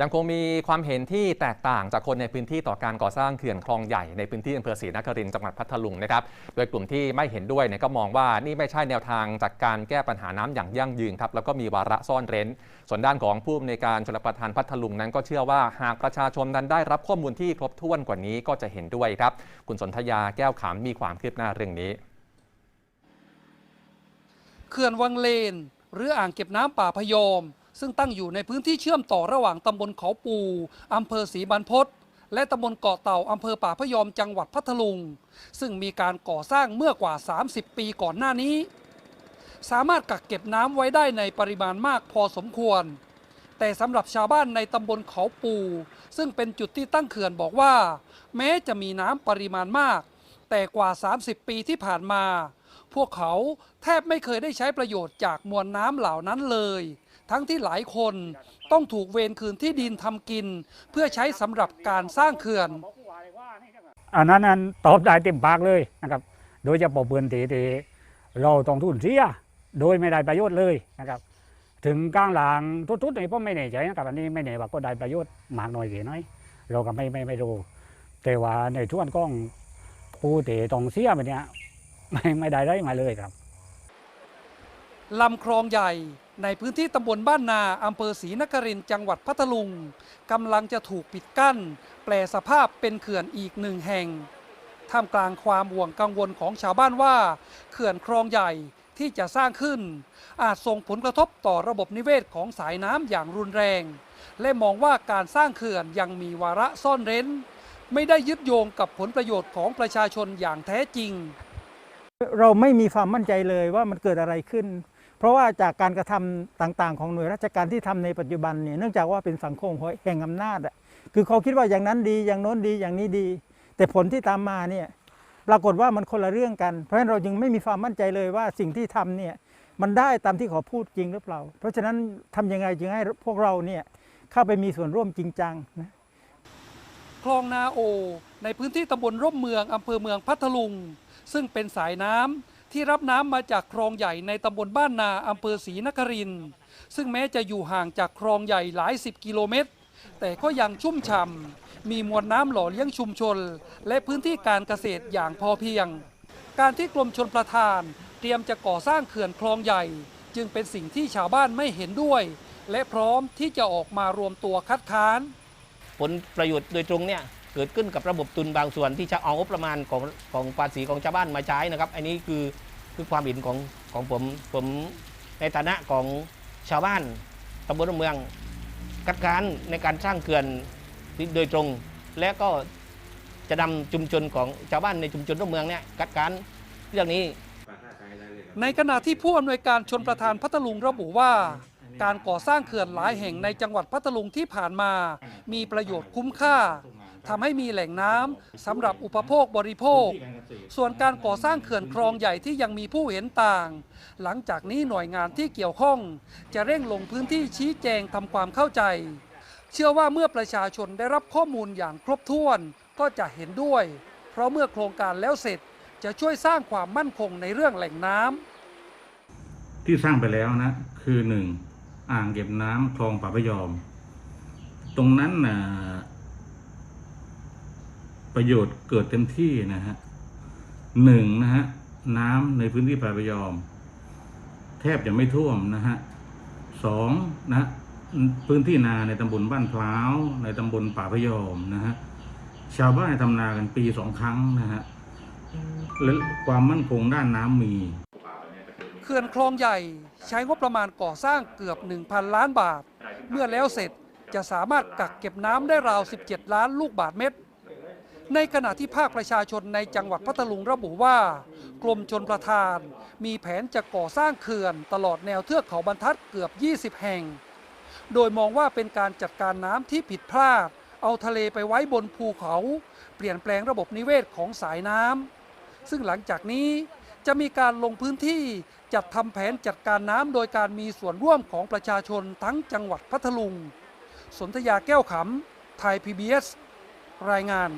ยังคงมีความเห็นที่แตกต่างจากคนในพื้นที่ต่อการก่อสร้างเขื่อนคลองใหญ่ในพื้นที่อำเภอศรีนครินทร์จังหวัดพัทลุงนะครับ โดยกลุ่มที่ไม่เห็นด้วยเนี่ยก็มองว่านี่ไม่ใช่แนวทางจากการแก้ปัญหาน้ำอย่างยั่งยืนครับแล้วก็มีวาระซ่อนเร้น ส่วนด้านของผู้อำนวยการชลประทานพัทลุงนั้นก็เชื่อว่าหากประชาชนนั้นได้รับข้อมูลที่ครบถ้วนกว่านี้ก็จะเห็นด้วยครับ คุณสนธยาแก้วขามมีความคืบหน้าเรื่องนี้เขื่อนวังเลน หรืออ่างเก็บน้ำป่าพยอม ซึ่งตั้งอยู่ในพื้นที่เชื่อมต่อระหว่างตำบลเขาปูอำเภอศรีบรรพตและตำบลเกาะเต่าอำเภอป่าพยอมจังหวัดพัทลุง ซึ่งมีการก่อสร้างเมื่อกว่า 30 ปีก่อนหน้านี้ สามารถกักเก็บน้ำไว้ได้ในปริมาณมากพอสมควร แต่สำหรับชาวบ้านในตำบลเขาปู ซึ่งเป็นจุดที่ตั้งเขื่อนบอกว่า แม้จะมีน้ำปริมาณมาก แต่กว่า 30 ปีที่ผ่านมา พวกเขาแทบไม่เคยได้ใช้ประโยชน์จากมวลน้ำเหล่านั้นเลย ทั้งที่หลายคนต้องถูกเวรคืนที่ดินทำกิน เพื่อใช้สำหรับการสร้างเขื่อน อันนั้นนั้นตอบได้เต็มปากเลยนะครับ โดยเฉพาะเปืนตีตีเราต้องทุนเสีย โดยไม่ได้ประโยชน์เลยนะครับ ถึงกลางหลังทุกๆในผมไม่แน่ใจนะครับอันนี้ไม่แน่ว่าก็ได้ประโยชน์มากน้อยแค่ไหนเราก็ไม่ไม่ไม่รู้แต่ว่าในช่วงกล้องปูเตต้องเสียแบบเนี้ยไม่ไม่ได้ได้มาเลยครับลำคลองใหญ่ ในพื้นที่ตำบลบ้านนาอำเภอศรีนครินทร์จังหวัดพัทลุงกำลังจะถูกปิดกั้น แปลสภาพเป็นเขื่อนอีกหนึ่งแห่ง ท่ามกลางความห่วงกังวลของชาวบ้านว่า เขื่อนคลองใหญ่ที่จะสร้างขึ้น อาจส่งผลกระทบต่อระบบนิเวศของสายน้ำอย่างรุนแรง และมองว่าการสร้างเขื่อนยังมีวาระซ่อนเร้น ไม่ได้ยึดโยงกับผลประโยชน์ของประชาชนอย่างแท้จริง เราไม่มีความมั่นใจเลยว่ามันเกิดอะไรขึ้น ราะว่าจากการกระทำต่างๆ ของหน่วยราชการที่ทำในปัจจุบันเนี่ยเนื่องจากว่าเป็นสังคมแห่งอำนาจอะคือเขาคิดว่าอย่างนั้นดีอย่างโน้นดีอย่างนี้ดี แต่ผลที่ตามมาเนี่ยปรากฏว่ามันคนละเรื่องกัน เพราะฉะนั้นเรายังไม่มีความมั่นใจเลยว่าสิ่งที่ทำเนี่ยมันได้ตามที่เขาพูดจริงหรือเปล่า เพราะฉะนั้นทำยังไงจึงให้พวกเราเนี่ยเข้าไปมีส่วนร่วมจริงจังนะคลองนาโอ ในพื้นที่ตำบลร่มเมืองอำเภอเมืองพัทลุง ซึ่งเป็นสายน้ำ ที่รับน้ำมาจากคลองใหญ่ในตำบลบ้านนาอำเภอศรีนครินทร์ซึ่งแม้จะอยู่ห่างจากคลองใหญ่หลายสิบกิโลเมตร แต่ก็ยังชุ่มฉ่ำมีมวลน้ำหล่อเลี้ยงชุมชน และพื้นที่การเกษตรอย่างพอเพียง การที่กรมชนประทานเตรียมจะก่อสร้างเขื่อนคลองใหญ่ จึงเป็นสิ่งที่ชาวบ้านไม่เห็นด้วย และพร้อมที่จะออกมารวมตัวคัดค้าน ผลประโยชน์โดยตรงเนี่ย เกิดขึ้นกับระบบทุนบางส่วนที่จะเอางบประมาณของของภาษีของชาวบ้านมาใช้นะครับ อันนี้คือคือความเห็นของของผมผมในฐานะของชาวบ้านตำบลเมืองคัดค้านในการสร้างเขื่อนโดยตรง และก็จะนำชุมชนของชาวบ้านในชุมชนร่วมเมืองเนี่ยคัดค้านเรื่องนี้ ในขณะที่ผู้อำนวยการชนประธานพัทลุงระบุว่า การก่อสร้างเขื่อนหลายแห่งในจังหวัดพัทลุงที่ผ่านมา มีประโยชน์คุ้มค่า ทำให้มีแหล่งน้ำสำหรับอุปโภคบริโภค ส่วนการก่อสร้างเขื่อนคลองใหญ่ที่ยังมีผู้เห็นต่าง หลังจากนี้หน่วยงานที่เกี่ยวข้อง จะเร่งลงพื้นที่ชี้แจงทำความเข้าใจ เชื่อว่าเมื่อประชาชนได้รับข้อมูลอย่างครบถ้วนก็จะเห็นด้วย เพราะเมื่อโครงการแล้วเสร็จจะช่วยสร้างความมั่นคงในเรื่องแหล่งน้ำที่สร้างไปแล้วนะ คือหนึ่งอ่างเก็บน้ำคลองป่าพยอม ตรงนั้นนะ ประโยชน์เกิดเต็มที่นะฮะหนึ่งนะฮะน้ำในพื้นที่ป่าพยอม แทบจะไม่ท่วมนะฮะสองนะพื้นที่นาในตำบลบ้านพร้าวในตำบลป่าพยอมนะฮะชาวบ้านทำนากันปีสองครั้งนะฮะและความมั่นคงด้านน้ำมีเขื่อนคลองใหญ่ใช้งบประมาณก่อสร้างเกือบ 1,000 ล้านบาท เมื่อแล้วเสร็จจะสามารถกักเก็บน้ำได้ราว 17 ล้านลูกบาทเมตร ในขณะที่ภาคประชาชนในจังหวัดพัทลุงระบุว่า กรมชนประทาน มีแผนจะก่อสร้างเขื่อนตลอดแนวเทือกเขาบรรทัดเกือบ 20 แห่ง โดยมองว่าเป็นการจัดการน้ำที่ผิดพลาด เอาทะเลไปไว้บนภูเขา เปลี่ยนแปลงระบบนิเวศของสายน้ำซึ่งหลังจากนี้จะมีการลงพื้นที่จัดทำแผนจัดการน้ำโดยการมีส่วนร่วมของประชาชนทั้งจังหวัดพัทลุง สนธยาแก้วขำไทย PBS รายงาน